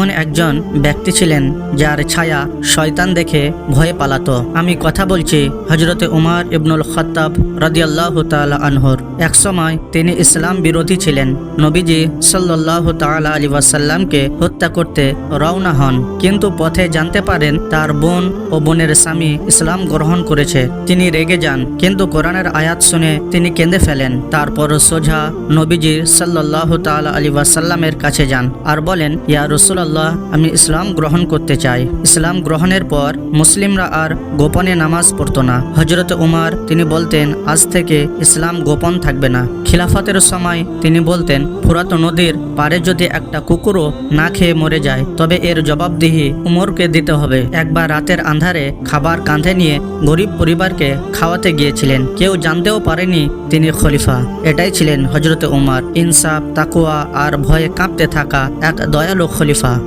এমন একজন ব্যক্তি ছিলেন যার ছায়া শয়তান দেখে ভয়ে পালাতো। আমি কথা বলছি হজরতে উমার ইবনুল খত্তাব রাদিয়াল্লাহ তালা আনহর। একসময় তিনি ইসলাম বিরোধী ছিলেন। নবীজি সাল্লাহ তালা আলী ওয়াসাল্লামকে হত্যা করতে রওনা হন। কিন্তু পথে জানতে পারেন তার বোন ও বোনের স্বামী ইসলাম গ্রহণ করেছে। তিনি রেগে যান, কিন্তু কোরআনের আয়াত শুনে তিনি কেঁদে ফেলেন। তারপর সোজা নবীজি সাল্লাহ তালা আলী ওয়াসাল্লামের কাছে যান আর বলেন, ইয়া রসুলাল্লাহ আমি ইসলাম গ্রহণ করতে চাই। ইসলাম গ্রহণের পর মুসলিমরা আর গোপনে নামাজ পড়তো না। হজরত উমার, তিনি বলতেন, আজ থেকে ইসলাম গোপন থাকবে না। খিলাফতের সময় তিনি বলতেন ফুরাত নদীর পারে যদি একটা কুকুরও না খেয়ে মরে যায়, তবে এর জবাবদিহি উমরকে দিতে হবে। একবার রাতের আন্ধারে খাবার কাঁধে নিয়ে গরিব পরিবারকে খাওয়াতে গিয়েছিলেন। কেউ জানতেও পারেনি তিনি খলিফা। এটাই ছিলেন হজরত উমার। ইনসাফ তাকুয়া আর ভয়ে কাঁপতে থাকা এক দয়ালু খলিফা।